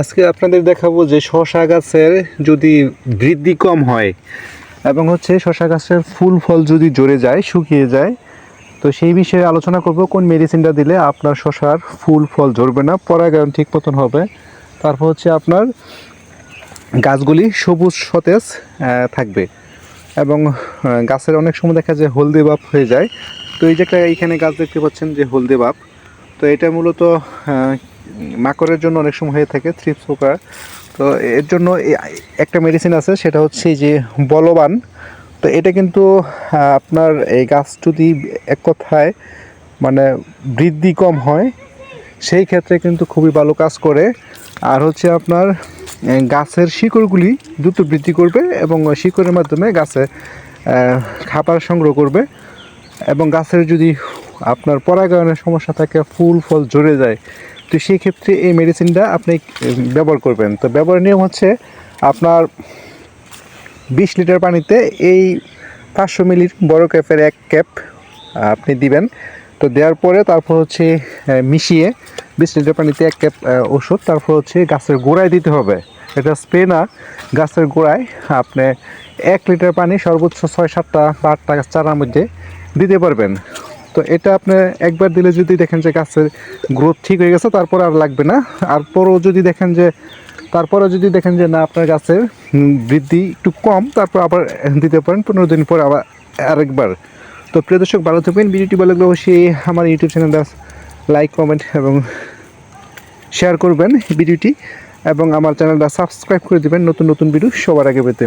আজকে আপনাদের দেখাবো যে শশা গাছের যদি বৃদ্ধি কম হয় এবং হচ্ছে শশা গাছের ফুল ফল যদি জড়ে যায়, শুকিয়ে যায়, তো সেই বিষয়ে আলোচনা করব, কোন মেডিসিনটা দিলে আপনার শশার ফুল ফল ঝরবে না, পরাগায়ন ঠিক মতন হবে। তারপর হচ্ছে আপনার গাছগুলি সবুজ সতেজ থাকবে। এবং গাছের অনেক সময় দেখা যায় হলদে ভাব হয়ে যায়। তো এই যে একটা এইখানে গাছ দেখতে পাচ্ছেন যে হলদে ভাব তো এটা মূলত মাকড়ের জন্য অনেক সময় হয়ে থাকে থ্রিপস পোকা তো এর জন্য একটা মেডিসিন আছে, সেটা হচ্ছে যে বলবান। তো এটা কিন্তু আপনার এই গাছ যদি এক কথায় মানে বৃদ্ধি কম হয়, সেই ক্ষেত্রে কিন্তু খুবই ভালো কাজ করে। আর হচ্ছে আপনার গাছের শিকড়গুলি দ্রুত বৃদ্ধি করবে এবং শিকড়ের মাধ্যমে গাছে খাবার সংগ্রহ করবে। এবং গাছের যদি আপনার পরাগায়নের সমস্যা থাকে, ফুল, ফল ঝরে যায় তো সেই ক্ষেত্রে এই মেডিসিনটা আপনি ব্যবহার করবেন। তো ব্যবহারের নিয়ম হচ্ছে আপনার বিশ লিটার পানিতে এই পাঁচশো মিলির বড় ক্যাপের এক ক্যাপ আপনি দিবেন। তো দেওয়ার পরে তারপর হচ্ছে মিশিয়ে বিশ লিটার পানিতে এক ক্যাপ ওষুধ, তারপর হচ্ছে গাছের গোড়ায় দিতে হবে। এটা স্প্রে না, গাছের গোড়ায় আপনি এক লিটার পানি সর্বোচ্চ ছয় সাতটা বা আটটা চারার মধ্যে দিতে পারবেন। তো এটা আপনি একবার দিলে যদি দেখেন যে গাছের গ্রোথ ঠিক হয়ে গেছে, তারপর আর লাগবে না। আর পরও যদি দেখেন যে তারপরে যদি দেখেন যে না, আপনার গাছের বৃদ্ধি একটু কম, তারপর আবার দিতে পারেন। পনেরো দিন পর আবার আরেকবার। তো প্রিয় দর্শক, ভালো থাকবেন। ভিডিওটি ভালো লাগলে অবশ্যই আমার ইউটিউব চ্যানেলটা লাইক কমেন্ট এবং শেয়ার করবেন ভিডিওটি। এবং আমার চ্যানেলটা সাবস্ক্রাইব করে দেবেন নতুন নতুন ভিডিও সবার আগে পেতে।